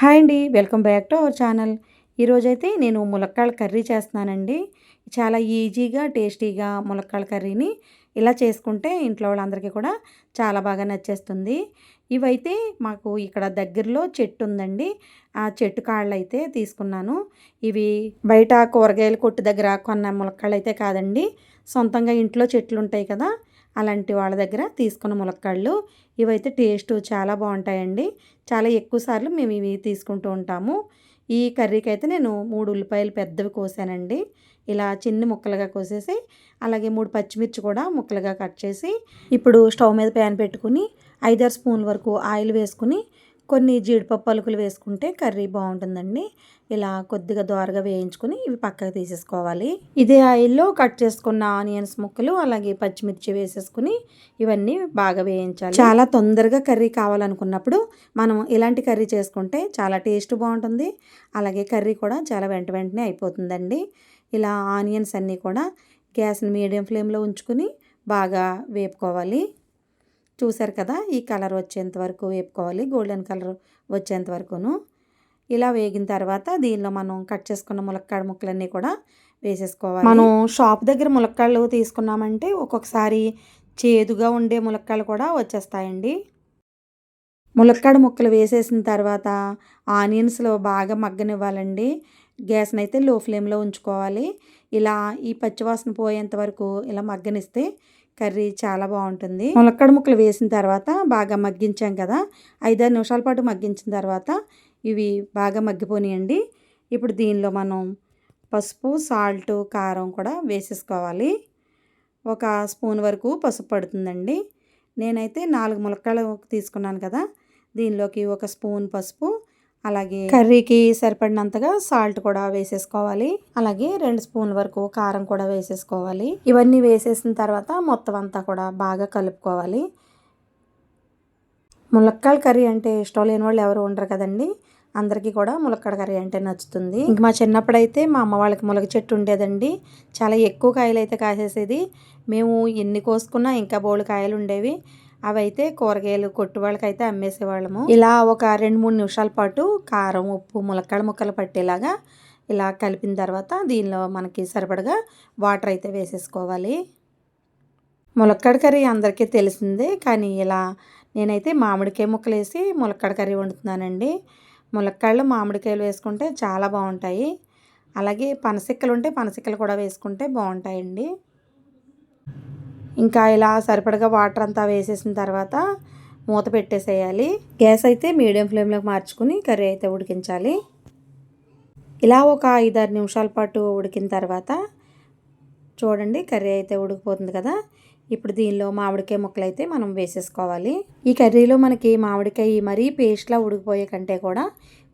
Hi అండి welcome back to our channel. ఈరోజైతే నేను ములక్కాళ్ళ కర్రీ చేస్తున్నానండి. చాలా ఈజీగా టేస్టీగా ములక్కాళ్ళ కర్రీని ఇలా చేసుకుంటే ఇంట్లో వాళ్ళందరికీ కూడా చాలా బాగా నచ్చేస్తుంది. ఇవైతే మాకు ఇక్కడ దగ్గరలో చెట్టు ఉందండి. ఆ చెట్టు కాళ్ళు అయితే తీసుకున్నాను. ఇవి బయట కూరగాయల కొట్టు దగ్గర కొన్న ములక్కాళ్ళు అయితే కాదండి. సొంతంగా ఇంట్లో చెట్లు ఉంటాయి కదా అలాంటి వాళ్ళ దగ్గర తీసుకున్న ములక్కాళ్ళు. ఇవైతే టేస్ట్ చాలా బాగుంటాయండి. చాలా ఎక్కువ సార్లు మేము ఇవి తీసుకుంటూ ఉంటాము. ఈ కర్రీకి అయితే నేను మూడు ఉల్లిపాయలు పెద్దవి కోసానండి. ఇలా చిన్ని ముక్కలుగా కోసేసి అలాగే మూడు పచ్చిమిర్చి కూడా ముక్కలుగా కట్ చేసి ఇప్పుడు స్టవ్ మీద ప్యాన్ పెట్టుకుని ఐదారు స్పూన్ వరకు ఆయిల్ వేసుకుని కొన్ని జీడిపప్పు పలుకులు వేసుకుంటే కర్రీ బాగుంటుందండి. ఇలా కొద్దిగా దోరగా వేయించుకుని ఇవి పక్కకు తీసేసుకోవాలి. ఇదే ఆయిల్లో కట్ చేసుకున్న ఆనియన్స్ ముక్కలు అలాగే పచ్చిమిర్చి వేసేసుకుని ఇవన్నీ బాగా వేయించాలి. చాలా తొందరగా కర్రీ కావాలనుకున్నప్పుడు మనం ఇలాంటి కర్రీ చేసుకుంటే చాలా టేస్ట్ బాగుంటుంది. అలాగే కర్రీ కూడా చాలా వెంట వెంటనే అయిపోతుందండి. ఇలా ఆనియన్స్ అన్నీ కూడా గ్యాస్ని మీడియం ఫ్లేమ్లో ఉంచుకుని బాగా వేపుకోవాలి. చూసారు కదా ఈ కలర్ వచ్చేంత వరకు వేపుకోవాలి గోల్డెన్ కలర్ వచ్చేంత వరకును. ఇలా వేగిన తర్వాత దీనిలో మనం కట్ చేసుకున్న ములక్కాడ ముక్కలన్నీ కూడా వేసేసుకోవాలి. మనం షాప్ దగ్గర ములక్కాళ్ళు తీసుకున్నామంటే ఒక్కొక్కసారి చేదుగా ఉండే ములక్కాళ్ళు కూడా వచ్చేస్తాయండి. ములక్కాడ ముక్కలు వేసేసిన తర్వాత ఆనియన్స్లో బాగా మగ్గనివ్వాలండి. గ్యాస్ని అయితే లో ఫ్లేమ్లో ఉంచుకోవాలి. ఇలా ఈ పచ్చివాసన పోయేంత వరకు ఇలా మగ్గనిస్తే కర్రీ చాలా బాగుంటుంది. ములక్కడ ముక్కలు వేసిన తర్వాత బాగా మగ్గించాం కదా ఐదారు నిమిషాల పాటు మగ్గించిన తర్వాత ఇవి బాగా మగ్గిపోనియండి. ఇప్పుడు దీనిలో మనం పసుపు సాల్ట్ కారం కూడా వేసేసుకోవాలి. ఒక స్పూన్ వరకు పసుపు పడుతుందండి. నేనైతే నాలుగు ములక్కలు తీసుకున్నాను కదా దీనిలోకి ఒక స్పూన్ పసుపు అలాగే కర్రీకి సరిపడినంతగా సాల్ట్ కూడా వేసేసుకోవాలి. అలాగే రెండు స్పూన్ వరకు కారం కూడా వేసేసుకోవాలి. ఇవన్నీ వేసేసిన తర్వాత మొత్తం అంతా కూడా బాగా కలుపుకోవాలి. ములక్కాడ కర్రీ అంటే ఇష్టం లేని వాళ్ళు ఎవరు ఉండరు కదండి. అందరికీ కూడా ములక్కడ కర్రీ అంటే నచ్చుతుంది. ఇంక మా చిన్నప్పుడైతే మా అమ్మ వాళ్ళకి ములగ చెట్టు ఉండేదండి. చాలా ఎక్కువ కాయలు అయితే కాసేసేది. మేము ఎన్ని కోసుకున్నా ఇంకా బోళ్ళు కాయలు ఉండేవి. అవైతే కూరగాయలు కొట్టు వాళ్ళకైతే అమ్మేసేవాళ్ళము. ఇలా ఒక రెండు మూడు నిమిషాల పాటు కారం ఉప్పు ములక్కాడ ముక్కలు పట్టేలాగా ఇలా కలిపిన తర్వాత దీనిలో మనకి సరిపడగా వాటర్ అయితే వేసేసుకోవాలి. ములక్కడ కర్రీ అందరికీ తెలిసిందే కానీ ఇలా నేనైతే మామిడికాయ ముక్కలు వేసి ములక్కడ కర్రీ వండుతున్నానండి. ములక్కాడలు మామిడికాయలు వేసుకుంటే చాలా బాగుంటాయి. అలాగే పనసిక్కలు ఉంటే పనసిక్కలు కూడా వేసుకుంటే బాగుంటాయండి. ఇంకా ఇలా సరిపడగా వాటర్ అంతా వేసేసిన తర్వాత మూత పెట్టేసేయాలి. గ్యాస్ అయితే మీడియం ఫ్లేమ్లోకి మార్చుకుని కర్రీ అయితే ఉడికించాలి. ఇలా ఒక ఐదారు నిమిషాల పాటు ఉడికిన తర్వాత చూడండి కర్రీ అయితే ఉడికిపోతుంది కదా. ఇప్పుడు దీనిలో మామిడికాయ ముక్కలు అయితే మనం వేసేసుకోవాలి. ఈ కర్రీలో మనకి మామిడికాయ మరీ పేస్ట్లా ఉడికిపోయే కంటే కూడా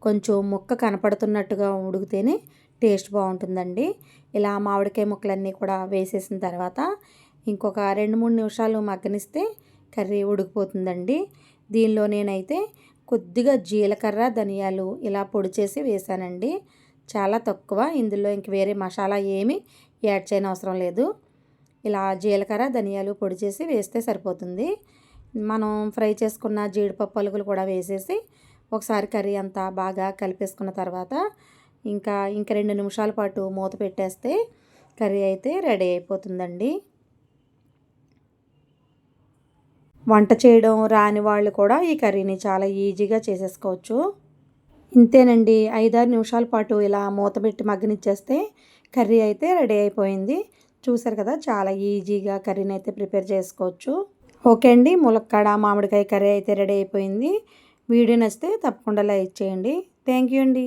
కొంచెం ముక్క కనపడుతున్నట్టుగా ఉడికితేనే టేస్ట్ బాగుంటుందండి. ఇలా మామిడికాయ ముక్కలన్నీ కూడా వేసేసిన తర్వాత ఇంకొక రెండు మూడు నిమిషాలు మగ్గనిస్తే కర్రీ ఉడికిపోతుందండి. దీనిలో నేనైతే కొద్దిగా జీలకర్ర ధనియాలు ఇలా పొడి చేసి వేసానండి చాలా తక్కువ ఇందులో ఇంక వేరే మసాలా ఏమీ యాడ్ చేయని అవసరం లేదు. ఇలా జీలకర్ర ధనియాలు పొడి చేసి వేస్తే సరిపోతుంది. మనం ఫ్రై చేసుకున్న జీడిపప్పు పలుకులు కూడా వేసేసి ఒకసారి కర్రీ అంతా బాగా కలిపేసుకున్న తర్వాత ఇంకా ఇంక రెండు నిమిషాల పాటు మూత పెట్టేస్తే కర్రీ అయితే రెడీ అయిపోతుందండి. వంట చేయడం రాని వాళ్ళు కూడా ఈ కర్రీని చాలా ఈజీగా చేసేసుకోవచ్చు. ఇంతేనండి ఐదారు నిమిషాల పాటు ఇలా మూత పెట్టి మగ్గనిచ్చేస్తే కర్రీ అయితే రెడీ అయిపోయింది. చూసారు కదా చాలా ఈజీగా కర్రీని అయితే ప్రిపేర్ చేసుకోవచ్చు. ఓకే అండి ములక్కాడ మామిడికాయ కర్రీ అయితే రెడీ అయిపోయింది. వీడియో నచ్చితే తప్పకుండా లైక్ చేయండి. థ్యాంక్ యూ అండి.